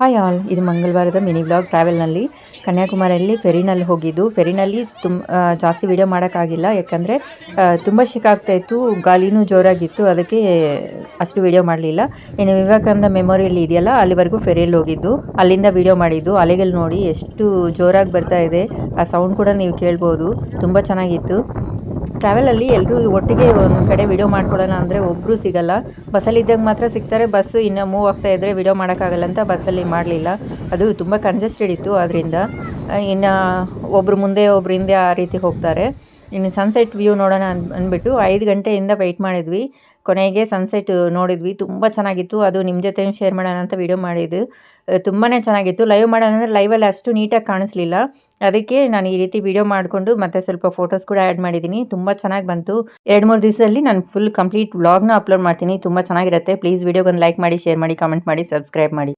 Hi all ಇದು ಮಂಗಳವಾರದ mini blog ಟ್ರಾವೆಲ್ನಲ್ಲಿ ಕನ್ಯಾಕುಮಾರಿಯಲ್ಲಿ ಫೆರಿನಲ್ಲಿ ಹೋಗಿದ್ದು. ಫೆರಿನಲ್ಲಿ ತುಂಬ ಜಾಸ್ತಿ ವಿಡಿಯೋ ಮಾಡೋಕ್ಕಾಗಿಲ್ಲ. ಯಾಕಂದರೆ ತುಂಬ ಇತ್ತು, ಗಾಳಿನೂ ಜೋರಾಗಿತ್ತು, ಅದಕ್ಕೆ ಅಷ್ಟು ವಿಡಿಯೋ ಮಾಡಲಿಲ್ಲ. ಇನ್ನು ವಿವೇಕಾನಂದ ಮೆಮೊರಿಯಲ್ಲಿ ಇದೆಯಲ್ಲ, ಅಲ್ಲಿವರೆಗೂ ಫೆರಿಯಲ್ಲಿ ಹೋಗಿದ್ದು. ಅಲ್ಲಿಂದ ವಿಡಿಯೋ ಮಾಡಿದ್ದು. ಅಲೆಗಳು ನೋಡಿ ಎಷ್ಟು ಜೋರಾಗಿ ಬರ್ತಾ ಇದೆ. ಆ ಸೌಂಡ್ ಕೂಡ ನೀವು ಕೇಳ್ಬೋದು. ತುಂಬ ಚೆನ್ನಾಗಿತ್ತು. ಟ್ರಾವೆಲಲ್ಲಿ ಎಲ್ಲರೂ ಒಟ್ಟಿಗೆ ಒಂದು ಕಡೆ ವಿಡಿಯೋ ಮಾಡ್ಕೊಳ್ಳೋಣ ಅಂದರೆ ಒಬ್ಬರು ಸಿಗಲ್ಲ. ಬಸ್ಸಲ್ಲಿದ್ದಾಗ ಮಾತ್ರ ಸಿಗ್ತಾರೆ. ಬಸ್ ಇನ್ನು ಮೂವ್ ಆಗ್ತಾ ಇದ್ದರೆ ವಿಡಿಯೋ ಮಾಡೋಕ್ಕಾಗಲ್ಲ ಅಂತ ಬಸ್ಸಲ್ಲಿ ಮಾಡಲಿಲ್ಲ. ಅದು ತುಂಬ ಕಂಜೆಸ್ಟೆಡ್ ಇತ್ತು. ಅದರಿಂದ ಇನ್ನು ಒಬ್ಬರು ಮುಂದೆ, ಒಬ್ರು ಹಿಂದೆ ಆ ರೀತಿ ಹೋಗ್ತಾರೆ. ಇನ್ನು ಸನ್ಸೆಟ್ ವ್ಯೂ ನೋಡೋಣ ಅನ್, ಅಂದ್ಬಿಟ್ಟು ಐದು ಗಂಟೆಯಿಂದ ವೆಯ್ಟ್ ಮಾಡಿದ್ವಿ. ಕೊನೆಗೆ ಸನ್ಸೆಟ್ ನೋಡಿದ್ವಿ. ತುಂಬ ಚೆನ್ನಾಗಿತ್ತು. ಅದು ನಿಮ್ಮ ಜೊತೆ ಶೇರ್ ಮಾಡೋಣ ಅಂತ ವಿಡಿಯೋ ಮಾಡಿದ್ದು. ತುಂಬಾ ಚೆನ್ನಾಗಿತ್ತು. ಲೈವ್ ಮಾಡೋಣ ಅಂದರೆ ಲೈವಲ್ಲಿ ಅಷ್ಟು ನೀಟಾಗಿ ಕಾಣಿಸ್ಲಿಲ್ಲ. ಅದಕ್ಕೆ ನಾನು ಈ ರೀತಿ ವಿಡಿಯೋ ಮಾಡಿಕೊಂಡು ಮತ್ತೆ ಸ್ವಲ್ಪ ಫೋಟೋಸ್ ಕೂಡ ಆ್ಯಡ್ ಮಾಡಿದ್ದೀನಿ. ತುಂಬ ಚೆನ್ನಾಗಿ ಬಂತು. ಎರಡು ಮೂರು ದಿವಸದಲ್ಲಿ ನಾನು ಫುಲ್ ಕಂಪ್ಲೀಟ್ ವ್ಲಾಗ್ನ ಅಪ್ಲೋಡ್ ಮಾಡ್ತೀನಿ. ತುಂಬ ಚೆನ್ನಾಗಿರುತ್ತೆ. ಪ್ಲೀಸ್ ವಿಡಿಯೋಗೊಂದು ಲೈಕ್ ಮಾಡಿ ಶೇರ್ ಮಾಡಿ ಕಮೆಂಟ್ ಮಾಡಿ ಸಬ್ಸ್ಕ್ರೈಬ್ ಮಾಡಿ.